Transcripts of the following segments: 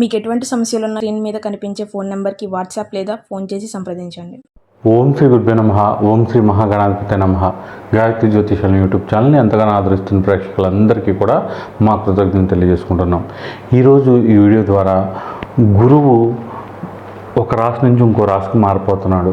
మీకు ఎటువంటి సమస్యలు ఉన్న స్క్రీన్ మీద కనిపించే ఫోన్ నెంబర్కి వాట్సాప్ లేదా ఫోన్ చేసి సంప్రదించండి. ఓం శ్రీ గురుభ్యో నమ ఓం శ్రీ మహాగణాధిపతి నమ. గాయత్రి జ్యోతిషాల యూట్యూబ్ ఛానల్ని ఎంతగానో ఆదరిస్తున్న ప్రేక్షకులందరికీ కూడా మా కృతజ్ఞతలు తెలియజేసుకుంటున్నాం. ఈరోజు ఈ వీడియో ద్వారా గురువు ఒక రాశి నుంచి ఇంకో రాశికి మారిపోతున్నాడు.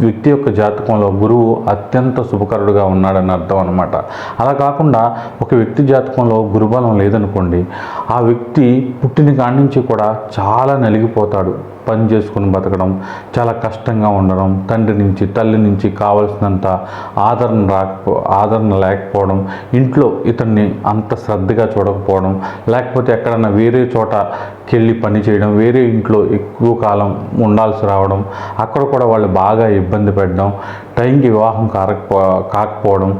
వ్యక్తి యొక్క జాతకంలో గురువు అత్యంత శుభకరుడుగా ఉన్నాడని అర్థం అనమాట అలా కాకుండా ఒక వ్యక్తి జాతకంలో గురుబలం లేదనుకోండి ఆ వ్యక్తి పుట్టిన కాడి నుంచి కూడా చాలా నలిగిపోతాడు. పని చేసుకుని బతకడం చాలా కష్టంగా ఉండడం తండ్రి నుంచి తల్లి నుంచి కావలసినంత ఆదరణ రాకపో ఆదరణ లేకపోవడం ఇంట్లో ఇతన్ని అంత శ్రద్ధగా చూడకపోవడం లేకపోతే ఎక్కడన్నా వేరే చోటకి వెళ్ళి పని చేయడం వేరే ఇంట్లో ఎక్కువ కాలం ఉండాల్సి రావడం అక్కడ కూడా వాళ్ళు బాగా ఇబ్బంది పెట్టడం టైంకి వివాహం కారకపో కాకపోవడం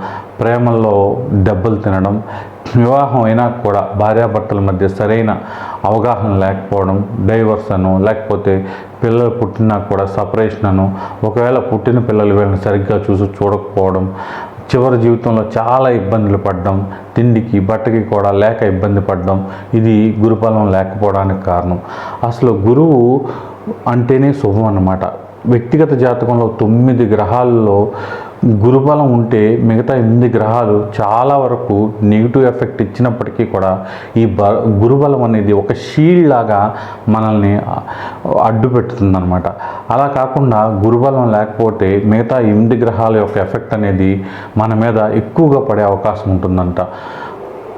ప్రేమల్లో దెబ్బలు తినడం వివాహం అయినా కూడా భార్యాభర్తల మధ్య సరైన అవగాహన లేకపోవడం డైవర్స్ అను లేకపోతే పిల్లలు పుట్టినా కూడా సపరేషన్ అను ఒకవేళ పుట్టిన పిల్లలు వీళ్ళని సరిగ్గా చూసి చూడకపోవడం చివరి జీవితంలో చాలా ఇబ్బందులు పడడం తిండికి బట్టకి కూడా లేక ఇబ్బంది పడడం ఇది గురుఫలం లేకపోవడానికి కారణం. అసలు గురువు అంటేనే శుభం అన్నమాట. వ్యక్తిగత జాతకంలో తొమ్మిది గ్రహాల్లో గురుబలం ఉంటే మిగతా ఎనిమిది గ్రహాలు చాలా వరకు నెగిటివ్ ఎఫెక్ట్ ఇచ్చినప్పటికీ కూడా ఈ బ గురుబలం అనేది ఒక షీల్డ్ లాగా మనల్ని అడ్డు పెడుతుందన్నమాట. అలా కాకుండా గురుబలం లేకపోతే మిగతా ఎనిమిది గ్రహాల యొక్క ఎఫెక్ట్ అనేది మన మీద ఎక్కువగా పడే అవకాశం ఉంటుందంట.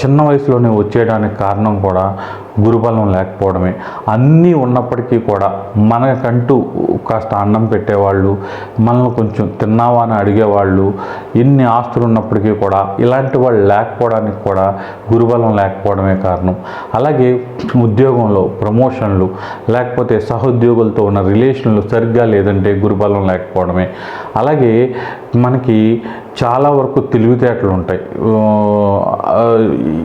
చిన్న వయసులోనే వచ్చేయడానికి కారణం కూడా గురుబలం లేకపోవడమే. అన్నీ ఉన్నప్పటికీ కూడా మనకంటూ కాస్త అన్నం పెట్టేవాళ్ళు మనల్ని కొంచెం తిన్నావా అని అడిగేవాళ్ళు ఎన్ని ఆస్తులు ఉన్నప్పటికీ కూడా ఇలాంటి వాళ్ళు లేకపోవడానికి కూడా గురుబలం లేకపోవడమే కారణం. అలాగే ఉద్యోగంలో ప్రమోషన్లు లేకపోతే సహోద్యోగులతో ఉన్న రిలేషన్లు సరిగ్గా లేదంటే గురుబలం లేకపోవడమే. అలాగే మనకి చాలా వరకు తెలివితేటలు ఉంటాయి.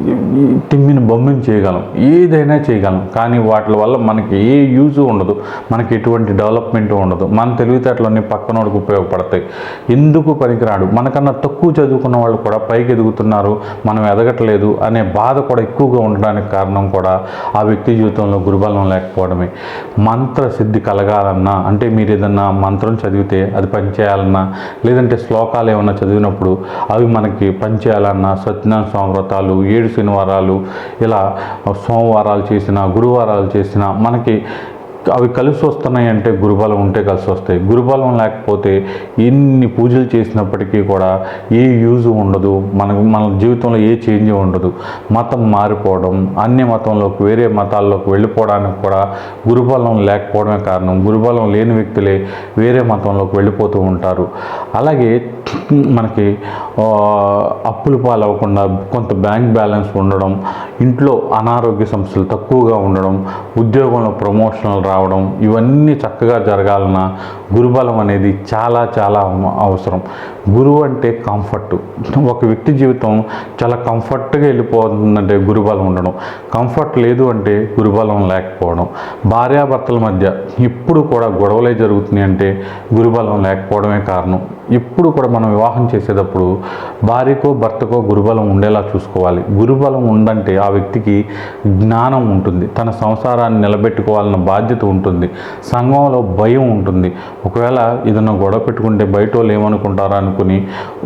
టిమ్మిని తిమ్మిని బొమ్మని చేయగలం? ఏదైనా చేయగలం. కానీ వాటి వల్ల మనకి ఏ యూజ్ ఉండదు. మనకి ఎటువంటి డెవలప్మెంట్ ఉండదు. మన తెలివితేటలన్నీ పక్కనోడికి ఉపయోగపడతాయి. ఎందుకు పనికిరాడు? మనకన్నా తక్కువ చదువుకున్న వాళ్ళు కూడా పైకి ఎదుగుతున్నారు. మనం ఎదగట్లేదు అనే బాధ కూడా ఎక్కువగా ఉండడానికి కారణం కూడా ఆ వ్యక్తి జీవితంలో గురుబలం లేకపోవడమే. మంత్ర సిద్ధి కలగాలన్నా అంటే మీరు ఏదన్నా మంత్రం చదివితే అది పనిచేయాలన్నా లేదంటే శ్లోకాలు ఏమన్నా చదివినప్పుడు అవి మనకి పనిచేయాలన్నా సత్యనారాయణ స్వామి వ్రతాలు ఏడు శనివారాలు ఇలా సోమవారాలు చేసిన గురువారాలు చేసిన మనకి అవి కలిసి వస్తున్నాయి అంటే గురుబలం ఉంటే కలిసి వస్తాయి. గురుబలం లేకపోతే ఎన్ని పూజలు చేసినప్పటికీ కూడా ఏ యూజ్ ఉండదు. మనకు మన జీవితంలో ఏ చేంజ్ ఉండదు. మతం మారిపోవడం అన్య మతంలోకి వేరే మతాల్లోకి వెళ్ళిపోవడానికి కూడా గురుబలం లేకపోవడమే కారణం. గురుబలం లేని వ్యక్తులే వేరే మతంలోకి వెళ్ళిపోతూ ఉంటారు. అలాగే మనకి అప్పులు అప్పుల పాలవ్వకుండా కొంత బ్యాంక్ బ్యాలెన్స్ ఉండడం ఇంట్లో అనారోగ్య సమస్యలు తక్కువగా ఉండడం ఉద్యోగంలో ప్రమోషన్లు రావడం ఇవన్నీ చక్కగా జరగాలన్నా గురుబలం అనేది చాలా చాలా అవసరం. గురువు అంటే కంఫర్ట్ ఒక వ్యక్తి జీవితం చాలా కంఫర్ట్గా వెళ్ళిపోతుందంటే గురుబలం ఉండడం. కంఫర్ట్ లేదు అంటే గురుబలం లేకపోవడం. భార్యాభర్తల మధ్య ఎప్పుడు కూడా గొడవలే జరుగుతున్నాయి అంటే గురుబలం లేకపోవడమే కారణం. ఎప్పుడు కూడా మనం వివాహం చేసేటప్పుడు భార్యకో భర్తకో గురుబలం ఉండేలా చూసుకోవాలి. గురుబలం ఉందంటే ఆ వ్యక్తికి జ్ఞానం ఉంటుంది. తన సంసారాన్ని నిలబెట్టుకోవాలన్న బాధ్యత ఉంటుంది. సంఘంలో భయం ఉంటుంది. ఒకవేళ ఏదైనా గొడవ పెట్టుకుంటే బయట వాళ్ళు ఏమనుకుంటారా అనుకుని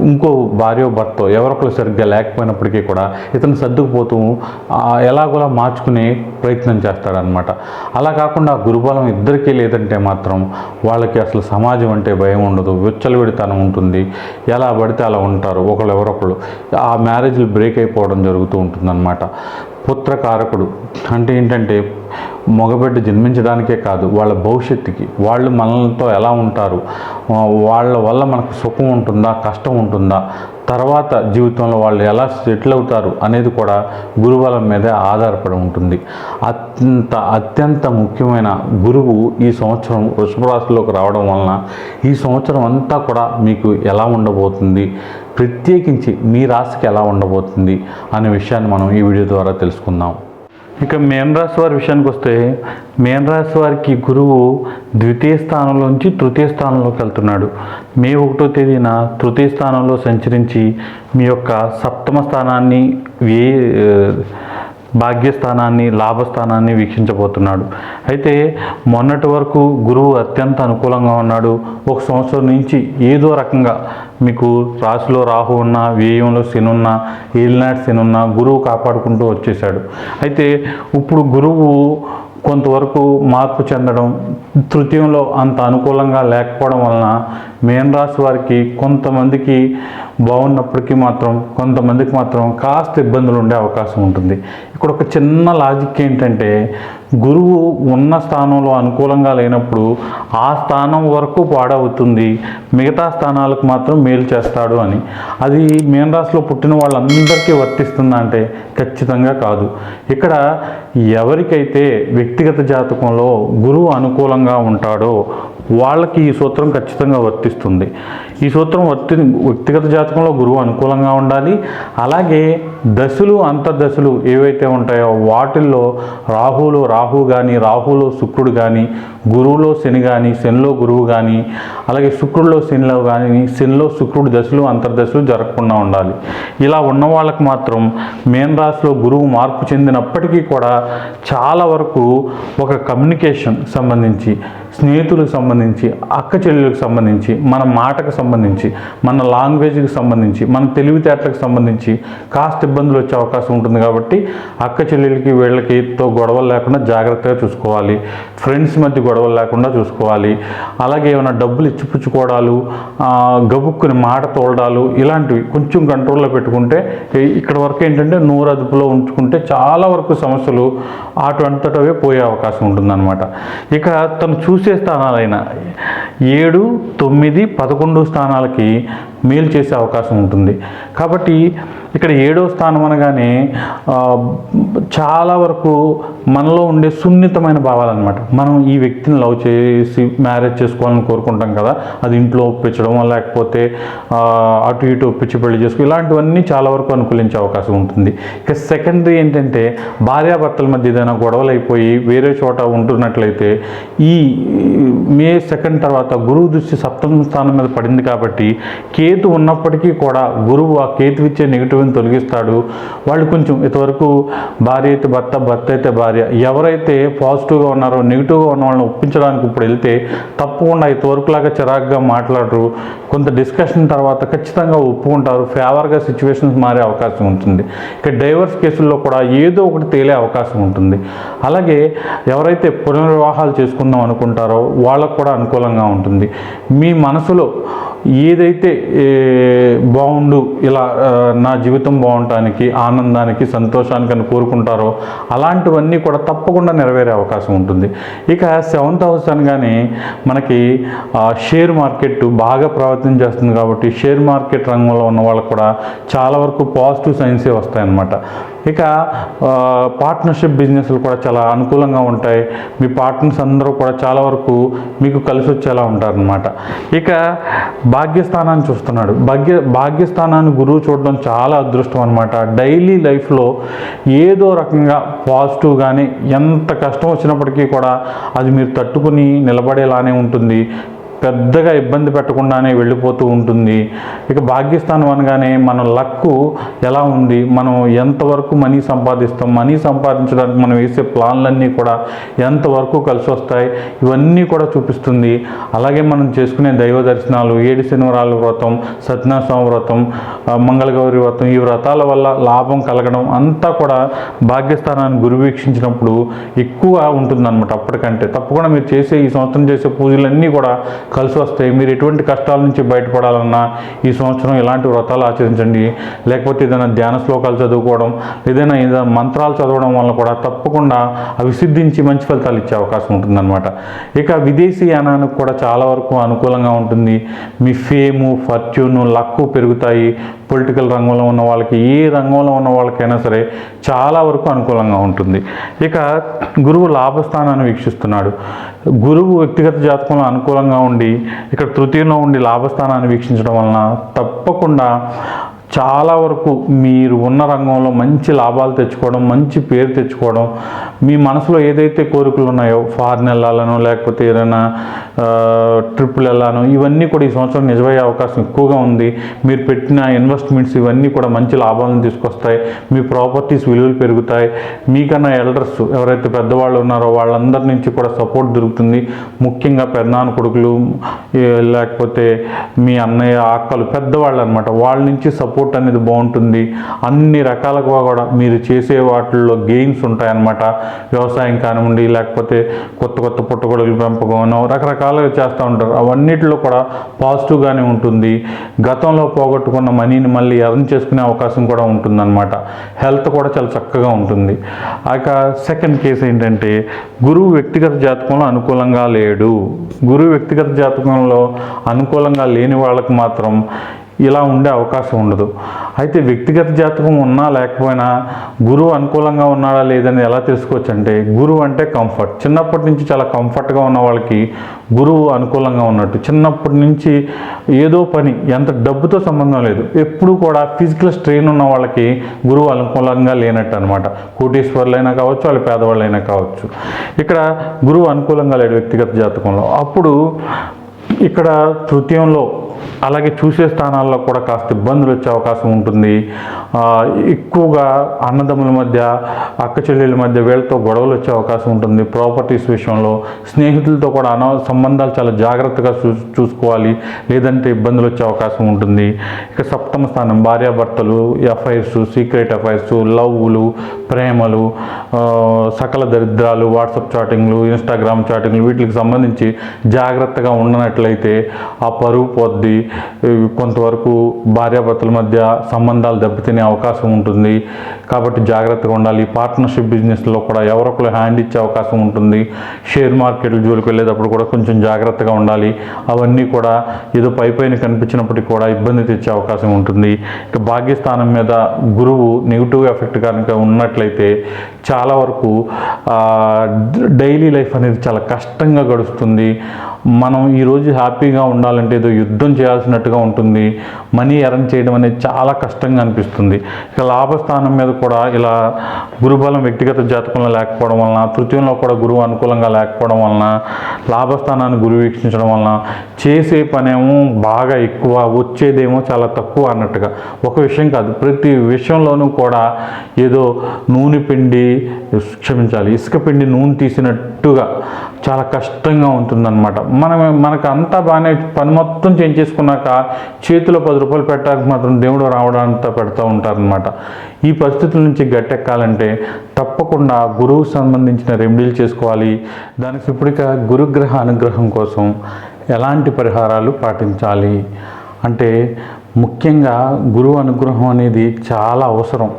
ఇంకో భార్య భర్త ఎవరొకరు సరిగ్గా లేకపోయినప్పటికీ కూడా ఇతను సర్దుకుపోతూ ఎలాగోలా మార్చుకునే ప్రయత్నం చేస్తాడనమాట అలా కాకుండా గురుబలం ఇద్దరికీ లేదంటే మాత్రం వాళ్ళకి అసలు సమాజం అంటే భయం ఉండదు. విచ్చలవిడితనం ఉంటుంది. ఎలా పడితే అలా ఉంటారు ఒకళ్ళు ఎవరొకళ్ళు ఆ మ్యారేజ్లు బ్రేక్ అయిపోవడం జరుగుతూ ఉంటుందన్నమాట. పుత్రకారకుడు. అంటే ఏంటంటే మగబిడ్డ జన్మించడానికే కాదు వాళ్ళ భవిష్యత్తుకి. వాళ్ళు మనలతో ఎలా ఉంటారు? వాళ్ళ వల్ల మనకు సుఖం ఉంటుందా కష్టం ఉంటుందా? తర్వాత జీవితంలో వాళ్ళు ఎలా సెటిల్ అవుతారు అనేది కూడా గురుబలం మీదే ఆధారపడి ఉంటుంది. అత్యంత అత్యంత ముఖ్యమైన గురువు ఈ సంవత్సరం వృషభ రాశిలోకి రావడం వలన ఈ సంవత్సరం అంతా కూడా మీకు ఎలా ఉండబోతుంది? ప్రత్యేకించి మీ రాశికి ఎలా ఉండబోతుంది అనే విషయాన్ని మనం ఈ వీడియో ద్వారా తెలుసుకుందాం. ఇక మేన రాశి వారి విషయానికి వస్తే మేన రాశి వారికి గురువు ద్వితీయ స్థానంలోంచి తృతీయ స్థానంలోకి వెళ్తున్నాడు. మే ఒకటో తేదీన తృతీయ స్థానంలో సంచరించి మీ యొక్క సప్తమ స్థానాన్ని వే భాగ్యస్థానాన్ని లాభస్థానాన్ని వీక్షించబోతున్నాడు. అయితే మొన్నటి వరకు గురువు అత్యంత అనుకూలంగా ఉన్నాడు. ఒక సంవత్సరం నుంచి ఏదో రకంగా మీకు రాశిలో రాహు ఉన్న వ్యయంలో శని ఉన్న ఏలినాటి శని ఉన్న గురువు కాపాడుకుంటూ వచ్చేసాడు అయితే ఇప్పుడు గురువు కొంతవరకు మార్పు చెందడం తృతీయంలో అంత అనుకూలంగా లేకపోవడం వలన మేన్ రాశి వారికి కొంతమందికి బాగున్నప్పటికీ మాత్రం కొంతమందికి మాత్రం కాస్త ఇబ్బందులు ఉండే అవకాశం ఉంటుంది. ఇక్కడ ఒక చిన్న లాజిక్ ఏంటంటే గురువు ఉన్న స్థానంలో అనుకూలంగా లేనప్పుడు ఆ స్థానం వరకు పాడవుతుంది. మిగతా స్థానాలకు మాత్రం మేలు చేస్తాడు అని. అది మేన రాశిలో పుట్టిన వాళ్ళందరికీ వర్తిస్తుందా అంటే ఖచ్చితంగా కాదు. ఇక్కడ ఎవరికైతే వ్యక్తిగత జాతకంలో గురువు అనుకూలంగా ఉంటాడో వాళ్ళకి ఈ సూత్రం ఖచ్చితంగా వర్తిస్తుంది. ఈ సూత్రం వర్తి వ్యక్తిగత జాతకంలో గురువు అనుకూలంగా ఉండాలి. అలాగే దశలు అంతర్దశలు ఏవైతే ఉంటాయో వాటిల్లో రాహులో రాహు కానీ రాహులో శుక్రుడు కానీ గురువులో శని కానీ శనిలో గురువు కానీ అలాగే శుక్రుడిలో శనిలో కానీ శనిలో శుక్రుడు దశలు అంతర్దశలు జరగకుండా ఉండాలి. ఇలా ఉన్న వాళ్ళకి మాత్రం మేన్ రాశిలో గురువు మార్పు చెందినప్పటికీ కూడా చాలా వరకు ఒక కమ్యూనికేషన్ సంబంధించి స్నేహితులకు సంబంధించి అక్క చెల్లెలకు సంబంధించి మన మాటకు సంబంధించి మన లాంగ్వేజ్కి సంబంధించి మన తెలివితేటలకు సంబంధించి కాస్త ఇబ్బందులు వచ్చే అవకాశం ఉంటుంది కాబట్టి అక్క చెల్లెలకి వీళ్ళకి తో గొడవలు లేకుండా జాగ్రత్తగా చూసుకోవాలి. ఫ్రెండ్స్ మధ్య గొడవలు లేకుండా చూసుకోవాలి. అలాగే ఏమైనా డబ్బులు ఇచ్చిపుచ్చుకోవడాలు గబుక్కుని మాట తోలడాలు ఇలాంటివి కొంచెం కంట్రోల్లో పెట్టుకుంటే ఇక్కడ వరకు ఏంటంటే నూరు అదుపులో ఉంచుకుంటే చాలా వరకు సమస్యలు అటు అంతటవే పోయే అవకాశం ఉంటుందన్నమాట. ఇక తను చూసే స్థానాలైన ఏడు తొమ్మిది పదకొండు స్థానాలకి మేలు చేసే అవకాశం ఉంటుంది. కాబట్టి ఇక్కడ ఏడో స్థానం అనగానే చాలా వరకు మనలో ఉండే సున్నితమైన భావాలన్నమాట. మనం ఈ వ్యక్తిని లవ్ చేసి మ్యారేజ్ చేసుకోవాలని కోరుకుంటాం కదా అది ఇంట్లో ఒప్పించడం లేకపోతే అటు ఇటు ఒప్పించి పెళ్ళి చేసుకో ఇలాంటివన్నీ చాలా వరకు అనుకూలించే అవకాశం ఉంటుంది. ఇక సెకండరీ ఏంటంటే భార్యాభర్తల మధ్య ఏదైనా గొడవలు అయిపోయి వేరే చోట ఉంటున్నట్లయితే ఈ మే సెకండ్ తర్వాత గురువు దృష్టి సప్తమ స్థానం మీద పడింది కాబట్టి కేతు ఉన్నప్పటికీ కూడా గురువు ఆ కేతు ఇచ్చే నెగిటివ్ని తొలగిస్తాడు. వాళ్ళు కొంచెం ఇంతవరకు భార్య అయితే భర్త భర్త అయితే భార్య. ఎవరైతే పాజిటివ్గా ఉన్నారో నెగిటివ్గా ఉన్న వాళ్ళని ఒప్పించడానికి ఇప్పుడు వెళ్తే తప్పకుండా ఇంతవరకు లాగా చిరాగ్గా మాట్లాడరు. కొంత డిస్కషన్ తర్వాత ఖచ్చితంగా ఒప్పుకుంటారు. ఫేవర్గా సిచ్యువేషన్స్ మారే అవకాశం ఉంటుంది. ఇక డైవర్స్ కేసుల్లో కూడా ఏదో ఒకటి తేలే అవకాశం ఉంటుంది. అలాగే ఎవరైతే పునర్వివాహాలు చేసుకుందాం అనుకుంటారో వాళ్ళకు కూడా అనుకూలంగా ఉంటుంది. మీ మనసులో ఏదైతే బాగుండు ఇలా నా జీవితం బాగుండటానికి ఆనందానికి సంతోషానికి అని కోరుకుంటారో అలాంటివన్నీ కూడా తప్పకుండా నెరవేరే అవకాశం ఉంటుంది. ఇక సెవెంత్ హౌస్ అనగానే మనకి షేర్ మార్కెట్ బాగా ప్రవర్తన చేస్తుంది కాబట్టి షేర్ మార్కెట్ రంగంలో ఉన్న వాళ్ళకు కూడా చాలా వరకు పాజిటివ్ సైన్సే వస్తాయన్నమాట. ఇక పార్ట్నర్షిప్ బిజినెస్లు కూడా చాలా అనుకూలంగా ఉంటాయి. మీ పార్ట్నర్స్ అందరూ కూడా చాలా వరకు మీకు కలిసి వచ్చేలా ఉంటారనమాట ఇక భాగ్యస్థానాన్ని చూస్తున్నాడు. భాగ్య భాగ్యస్థానాన్ని గురువు చూడడం చాలా అదృష్టం అనమాట డైలీ లైఫ్లో ఏదో రకంగా పాజిటివ్ కానీ ఎంత కష్టం వచ్చినప్పటికీ కూడా అది మీరు తట్టుకుని నిలబడేలానే ఉంటుంది. పెద్దగా ఇబ్బంది పెట్టకుండానే వెళ్ళిపోతూ ఉంటుంది. ఇక భాగ్యస్థానం అనగానే మన లక్కు ఎలా ఉంది? మనం ఎంతవరకు మనీ సంపాదిస్తాం? మనీ సంపాదించడానికి మనం వేసే ప్లాన్లన్నీ కూడా ఎంతవరకు కలిసి వస్తాయి? ఇవన్నీ కూడా చూపిస్తుంది. అలాగే మనం చేసుకునే దైవ దర్శనాలు ఏడు శనివారాల వ్రతం సత్యనారాయణ వ్రతం మంగళగౌరి వ్రతం ఈ వ్రతాల వల్ల లాభం కలగడం అంతా కూడా భాగ్యస్థానాన్ని గురు వీక్షించినప్పుడు ఎక్కువ ఉంటుందన్నమాట అప్పటికంటే. తప్పకుండా మీరు చేసే ఈ సంవత్సరం చేసే పూజలన్నీ కూడా కలిసి వస్తాయి మీరు ఎటువంటి కష్టాల నుంచి బయటపడాలన్నా ఈ సంవత్సరం ఇలాంటి వ్రతాలు ఆచరించండి. లేకపోతే ఏదైనా ధ్యాన శ్లోకాలు చదువుకోవడం ఏదైనా ఏదైనా మంత్రాలు చదవడం వల్ల కూడా తప్పకుండా అవి సిద్ధించి మంచి ఫలితాలు ఇచ్చే అవకాశం ఉంటుందన్నమాట. ఇక విదేశీ యానానికి కూడా చాలా వరకు అనుకూలంగా ఉంటుంది. మీ ఫేము ఫర్చ్యూను లక్కు పెరుగుతాయి. పొలిటికల్ రంగంలో ఉన్న వాళ్ళకి ఏ రంగంలో ఉన్న వాళ్ళకైనా సరే చాలా వరకు అనుకూలంగా ఉంటుంది. ఇక గురువు లాభస్థానాన్ని వీక్షిస్తున్నాడు. గురువు వ్యక్తిగత జాతకంలో అనుకూలంగా ఉండి ఇక్కడ తృతీయంలో ఉండి లాభస్థానాన్ని వీక్షించడం వలన తప్పకుండా చాలా వరకు మీరు ఉన్న రంగంలో మంచి లాభాలు తెచ్చుకోవడం మంచి పేరు తెచ్చుకోవడం మీ మనసులో ఏదైతే కోరికలు ఉన్నాయో ఫారిన్ వెళ్ళాలనో లేకపోతే ఏదైనా ట్రిప్పులు వెళ్ళాను ఇవన్నీ కూడా ఈ సంవత్సరం నిజమయ్యే అవకాశం ఎక్కువగా ఉంది. మీరు పెట్టిన ఇన్వెస్ట్మెంట్స్ ఇవన్నీ కూడా మంచి లాభాలను తీసుకొస్తాయి. మీ ప్రాపర్టీస్ విలువలు పెరుగుతాయి. మీకన్నా ఎల్డర్స్ ఎవరైతే పెద్దవాళ్ళు ఉన్నారో వాళ్ళందరి నుంచి కూడా సపోర్ట్ దొరుకుతుంది. ముఖ్యంగా పెద్దనాన్న కొడుకులు లేకపోతే మీ అన్నయ్య అక్కలు పెద్దవాళ్ళు అనమాట వాళ్ళ నుంచి సపోర్ట్ అనేది బాగుంటుంది. అన్ని రకాలుగా కూడా మీరు చేసే వాటిల్లో గెయిన్స్ ఉంటాయన్నమాట. వ్యవసాయం కానివ్వండి లేకపోతే కొత్త కొత్త పుట్టగొడుగుల పెంపకం రకరకాలుగా చేస్తూ ఉంటారు. అవన్నిటిలో కూడా పాజిటివ్గానే ఉంటుంది. గతంలో పోగొట్టుకున్న మనీని మళ్ళీ ఎర్న్ చేసుకునే అవకాశం కూడా ఉంటుందన్నమాట. హెల్త్ కూడా చాలా చక్కగా ఉంటుంది. ఇక సెకండ్ కేసు ఏంటంటే గురువు వ్యక్తిగత జాతకంలో అనుకూలంగా లేడు. గురువు వ్యక్తిగత జాతకంలో అనుకూలంగా లేని వాళ్ళకు మాత్రం ఇలా ఉండే అవకాశం ఉండదు. అయితే వ్యక్తిగత జాతకం ఉన్నా లేకపోయినా గురువు అనుకూలంగా ఉన్నాడా లేదని ఎలా తెలుసుకోవచ్చు అంటే గురువు అంటే కంఫర్ట్ చిన్నప్పటి నుంచి చాలా కంఫర్ట్గా ఉన్న వాళ్ళకి గురువు అనుకూలంగా ఉన్నట్టు. చిన్నప్పటి నుంచి ఏదో పని ఎంత డబ్బుతో సంబంధం లేదు. ఎప్పుడు కూడా ఫిజికల్ స్ట్రెయిన్ ఉన్న వాళ్ళకి గురువు అనుకూలంగా లేనట్టు అనమాట కోటీశ్వర్లైనా కావచ్చు వాళ్ళు పేదవాళ్ళైనా కావచ్చు. ఇక్కడ గురువు అనుకూలంగా లేడు వ్యక్తిగత జాతకంలో. అప్పుడు ఇక్కడ తృతీయంలో అలాగే చూసే స్థానాల్లో కూడా కాస్త ఇబ్బందులు వచ్చే అవకాశం ఉంటుంది. ఎక్కువగా అన్నదమ్ముల మధ్య అక్క చెల్లెల మధ్య వీళ్ళతో గొడవలు వచ్చే అవకాశం ఉంటుంది. ప్రాపర్టీస్ విషయంలో స్నేహితులతో కూడా అన సంబంధాలు చాలా జాగ్రత్తగా చూ చూసుకోవాలి. లేదంటే ఇబ్బందులు వచ్చే అవకాశం ఉంటుంది. ఇక సప్తమ స్థానం భార్యాభర్తలు ఎఫ్ఐఆర్స్ సీక్రెట్ ఎఫ్ఐఆర్స్ లవ్లు ప్రేమలు సకల దరిద్రాలు వాట్సాప్ చాటింగ్లు ఇన్స్టాగ్రామ్ చాటింగ్లు వీటికి సంబంధించి జాగ్రత్తగా ఉండనట్లయితే ఆ పరువు పొద్ది. కొంతవరకు భార్యాభర్తల మధ్య సంబంధాలు దెబ్బతినే అవకాశం ఉంటుంది. కాబట్టి జాగ్రత్తగా ఉండాలి. పార్ట్నర్షిప్ బిజినెస్లో కూడా ఎవరొకరు హ్యాండ్ ఇచ్చే అవకాశం ఉంటుంది. షేర్ మార్కెట్లు జోలికి వెళ్ళేటప్పుడు కూడా కొంచెం జాగ్రత్తగా ఉండాలి. అవన్నీ కూడా ఏదో పై పైన కనిపించినప్పటికీ కూడా ఇబ్బంది తెచ్చే అవకాశం ఉంటుంది. ఇక భాగ్యస్థానం మీద గురువు నెగిటివ్ ఎఫెక్ట్ కనుక ఉన్నట్లయితే చాలా వరకు డైలీ లైఫ్ అనేది చాలా కష్టంగా గడుస్తుంది. మనం ఈరోజు హ్యాపీగా ఉండాలంటే ఏదో యుద్ధం చేయాల్సినట్టుగా ఉంటుంది. మనీ ఎర్న్ చేయడం అనేది చాలా కష్టంగా అనిపిస్తుంది. ఇక లాభస్థానం మీద కూడా ఇలా గురుబలం వ్యక్తిగత జాతకంలో లేకపోవడం వలన తృతీయంలో కూడా గురువు అనుకూలంగా లేకపోవడం వలన లాభస్థానాన్ని గురువు వీక్షించడం వలన చేసే పనేమో బాగా ఎక్కువ వచ్చేదేమో చాలా తక్కువ అన్నట్టుగా. ఒక విషయం కాదు ప్రతి విషయంలోనూ కూడా ఏదో నూనె పిండి క్షమించాలి ఇసుక పిండి నూనె తీసినట్టుగా చాలా కష్టంగా ఉంటుందన్నమాట. మనం మనకు అంతా బాగానే పని మొత్తం చేంజ్ చేసుకున్నాక చేతిలో పది రూపాయలు పెట్టడానికి మాత్రం దేవుడు రావడంతా పెడతా ఉంటారనమాట ఈ పరిస్థితుల నుంచి గట్టెక్కాలంటే తప్పకుండా గురువుకు సంబంధించిన రెమెడీలు చేసుకోవాలి. దానికి ఇప్పటిక గురుగ్రహ అనుగ్రహం కోసం ఎలాంటి పరిహారాలు పాటించాలి? అంటే ముఖ్యంగా గురువు అనుగ్రహం అనేది చాలా అవసరం.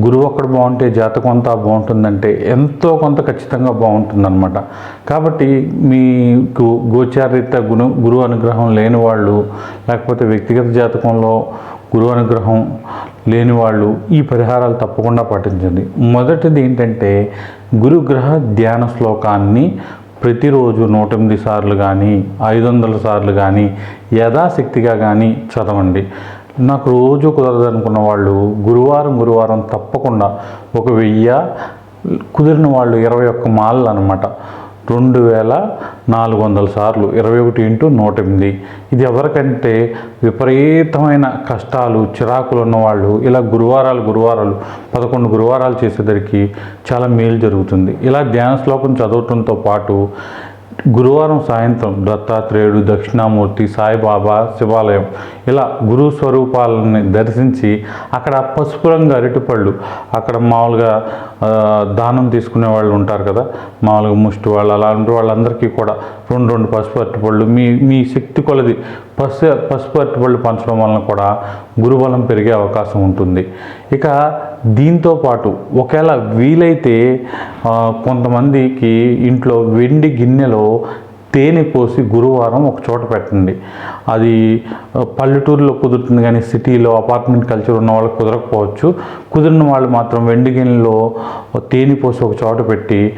గురువు ఒక్కడు బాగుంటే జాతకం అంతా బాగుంటుందంటే ఎంతో కొంత ఖచ్చితంగా బాగుంటుందన్నమాట. కాబట్టి మీకు గోచారిత గురు గురువు అనుగ్రహం లేని వాళ్ళు లేకపోతే వ్యక్తిగత జాతకంలో గురువు అనుగ్రహం లేని వాళ్ళు ఈ పరిహారాలు తప్పకుండా పాటించండి. మొదటిది ఏంటంటే గురుగ్రహ ధ్యాన శ్లోకాన్ని ప్రతిరోజు నూట ఎనిమిది సార్లు కానీ ఐదు వందల సార్లు కానీ యథాశక్తిగా కానీ చదవండి. నాకు రోజు కుదరదు అనుకున్న వాళ్ళు గురువారం గురువారం తప్పకుండా ఒక వెయ్య కుదిరిన వాళ్ళు ఇరవై ఒక్క మాలలు అనమాట రెండు వేల నాలుగు వందల సార్లు ఇరవై ఒకటి ఇంటూ నూట ఎనిమిది. ఇది ఎవరికంటే విపరీతమైన కష్టాలు చిరాకులు ఉన్నవాళ్ళు ఇలా గురువారాలు గురువారాలు పదకొండు గురువారాలు చేసేసరికి చాలా మేలు జరుగుతుంది. ఇలా ధ్యాన శ్లోకం చదవటంతో పాటు గురువారం సాయంత్రం దత్తాత్రేయుడు దక్షిణామూర్తి సాయిబాబా శివాలయం ఇలా గురు స్వరూపాలని దర్శించి అక్కడ పసుపు రంగు అరటిపళ్ళు అక్కడ మామూలుగా దానం తీసుకునే వాళ్ళు ఉంటారు కదా మామూలుగా ముష్టి వాళ్ళు అలాంటి వాళ్ళందరికీ కూడా రెండు రెండు పసుపు అరటిపళ్ళు మీ మీ శక్తి కొలది పసు పసుపు అరటిపళ్ళు పంచడం వలన కూడా గురుబలం పెరిగే అవకాశం ఉంటుంది. ఇక దీంతో పాటు ఒకవేళ వీలైతే కొంతమందికి ఇంట్లో వెండి గిన్నెలో తేనె పోసి గురువారం ఒక చోట పెట్టండి. అది పల్లెటూరులో కుదురుతుంది కానీ సిటీలో అపార్ట్మెంట్ కల్చర్ ఉన్న వాళ్ళకి కుదరకపోవచ్చు. కుదిరిన వాళ్ళు మాత్రం వెండి గిన్నెలో తేనె పోసి ఒక చోట పెట్టి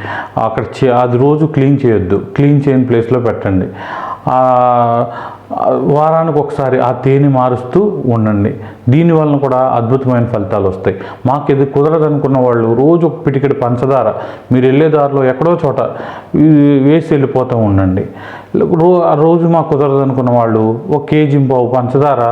అక్కడ చే అది రోజు క్లీన్ చేయొద్దు. క్లీన్ చేయని ప్లేస్లో పెట్టండి. వారానికి ఒకసారి ఆ తేనె మారుస్తూ ఉండండి. దీనివలన కూడా అద్భుతమైన ఫలితాలు వస్తాయి. మాకు ఇది కుదరదనుకున్న వాళ్ళు రోజు ఒక పిటికెడు పంచదార. మీరు వెళ్ళే దారిలో ఎక్కడో చోట వేసి వెళ్ళిపోతూ ఉండండి. రో ఆ రోజు మాకు కుదరదనుకున్న వాళ్ళు ఒక కేజీ పావు పంచదార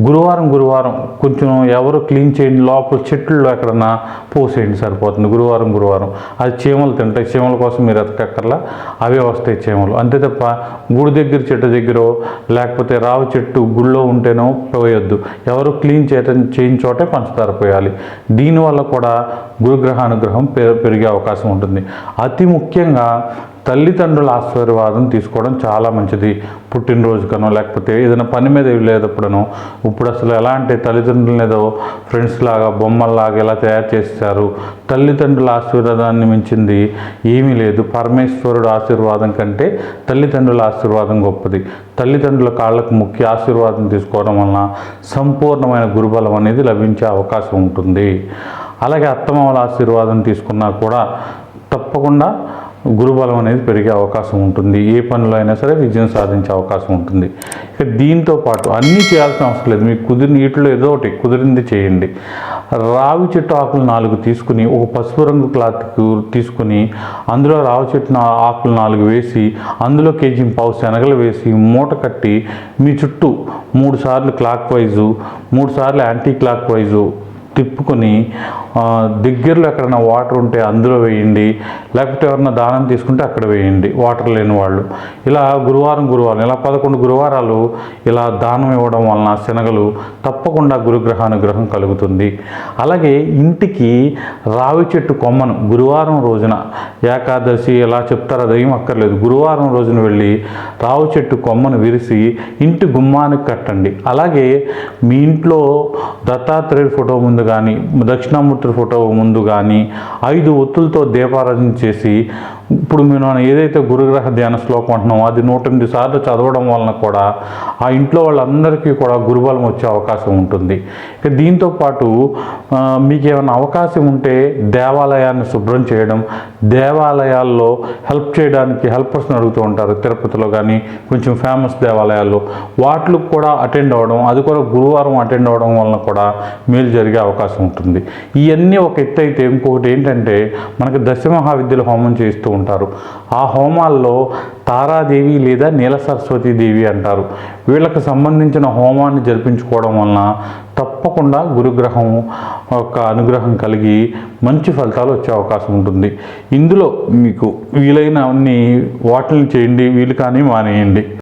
గురువారం గురువారం కొంచెం ఎవరు క్లీన్ చేయండి లోపల చెట్లు ఎక్కడన్నా పోసేయండి సరిపోతుంది. గురువారం గురువారం. అది చీమలు తింటాయి. చీమల కోసం మీరు ఎతకక్కర్లా. అవే వస్తాయి చీమలు. అంతే తప్ప గుడి దగ్గర చెట్టు దగ్గర లేకపోతే రావి చెట్టు గుళ్ళో ఉంటేనో పోయొద్దు. ఎవరు క్లీన్ చేయటం చేయని చోటే పంచదార పోయాలి. దీనివల్ల కూడా గురుగ్రహానుగ్రహం పె- పెరిగే అవకాశం ఉంటుంది. అతి ముఖ్యంగా తల్లిదండ్రుల ఆశీర్వాదం తీసుకోవడం చాలా మంచిది. పుట్టినరోజుకనో లేకపోతే ఏదైనా పని మీద లేదప్పుడనో ఇప్పుడు అసలు ఎలా అంటే తల్లిదండ్రులను ఏదో ఫ్రెండ్స్ లాగా బొమ్మల్లాగా ఎలా తయారు చేశారు? తల్లిదండ్రుల ఆశీర్వాదాన్ని మించింది ఏమీ లేదు. పరమేశ్వరుడు ఆశీర్వాదం కంటే తల్లిదండ్రుల ఆశీర్వాదం గొప్పది. తల్లిదండ్రుల కాళ్ళకు ముఖ్య ఆశీర్వాదం తీసుకోవడం వలన సంపూర్ణమైన గురుబలం అనేది లభించే అవకాశం ఉంటుంది. అలాగే అత్తమామల ఆశీర్వాదం తీసుకున్నా కూడా తప్పకుండా గురుబలం అనేది పెరిగే అవకాశం ఉంటుంది. ఏ పనిలో అయినా సరే విజయం సాధించే అవకాశం ఉంటుంది. ఇక దీంతో పాటు అన్నీ చేయాల్సిన అవసరం లేదు. మీకు కుదిరిన వీటిలో ఏదో ఒకటి కుదిరింది చేయండి. రావి చెట్టు ఆకులు నాలుగు తీసుకుని ఒక పసుపు రంగు క్లాత్ తీసుకుని అందులో రావి చెట్టు ఆకులు నాలుగు వేసి అందులో కేజీ పావు శనగలు వేసి మూట కట్టి మీ చుట్టూ మూడు సార్లు క్లాక్ వైజు మూడు సార్లు యాంటీ క్లాక్ వైజు తిప్పుకొని దగ్గరలో ఎక్కడైనా వాటర్ ఉంటే అందులో వేయండి లేకపోతే ఎవరైనా దానం తీసుకుంటే అక్కడ వేయండి వాటర్ లేని వాళ్ళు. ఇలా గురువారం గురువారం ఇలా పదకొండు గురువారాలు ఇలా దానం ఇవ్వడం వలన శనగలు తప్పకుండా గురుగ్రహానుగ్రహం కలుగుతుంది. అలాగే ఇంటికి రావి చెట్టు కొమ్మను గురువారం రోజున ఏకాదశి ఎలా చెప్తారో అదేం అక్కర్లేదు. గురువారం రోజున వెళ్ళి రావి చెట్టు కొమ్మను విరిసి ఇంటి గుమ్మానికి కట్టండి. అలాగే మీ ఇంట్లో దత్తాత్రేయుడి ఫోటో ముందు కానీ దక్షిణామూర్తి ఫోటో ముందు కానీ ఐదు ఒత్తులతో దీపారాధన చేసి ఇప్పుడు మనం ఏదైతే గురుగ్రహ ధ్యాన శ్లోకం అంటున్నామో అది నూట ఎనిమిది సార్లు చదవడం వలన కూడా ఆ ఇంట్లో వాళ్ళందరికీ కూడా గురుబలం వచ్చే అవకాశం ఉంటుంది. ఇక దీంతో పాటు మీకు ఏమైనా అవకాశం ఉంటే దేవాలయాన్ని శుభ్రం చేయడం దేవాలయాల్లో హెల్ప్ చేయడానికి హెల్పర్స్ని అడుగుతూ ఉంటారు. తిరుపతిలో కానీ కొంచెం ఫేమస్ దేవాలయాల్లో వాటికి కూడా అటెండ్ అవ్వడం అది కూడా గురువారం అటెండ్ అవ్వడం వలన కూడా మేలు జరిగే అవకాశం ఉంటుంది. ఇవన్నీ ఒక ఎత్తు అయితే ఇంకొకటి ఏంటంటే మనకి దశమహావిద్యల హోమం చేస్తూ ఉంటారు. ఆ హోమాల్లో తారాదేవి లేదా నీల దేవి అంటారు. వీళ్ళకు సంబంధించిన హోమాన్ని జరిపించుకోవడం వలన తప్పకుండా గురుగ్రహం యొక్క అనుగ్రహం కలిగి మంచి ఫలితాలు వచ్చే అవకాశం ఉంటుంది. ఇందులో మీకు వీలైన అన్ని వాటిని చేయండి వీలు కానీ మానేయండి.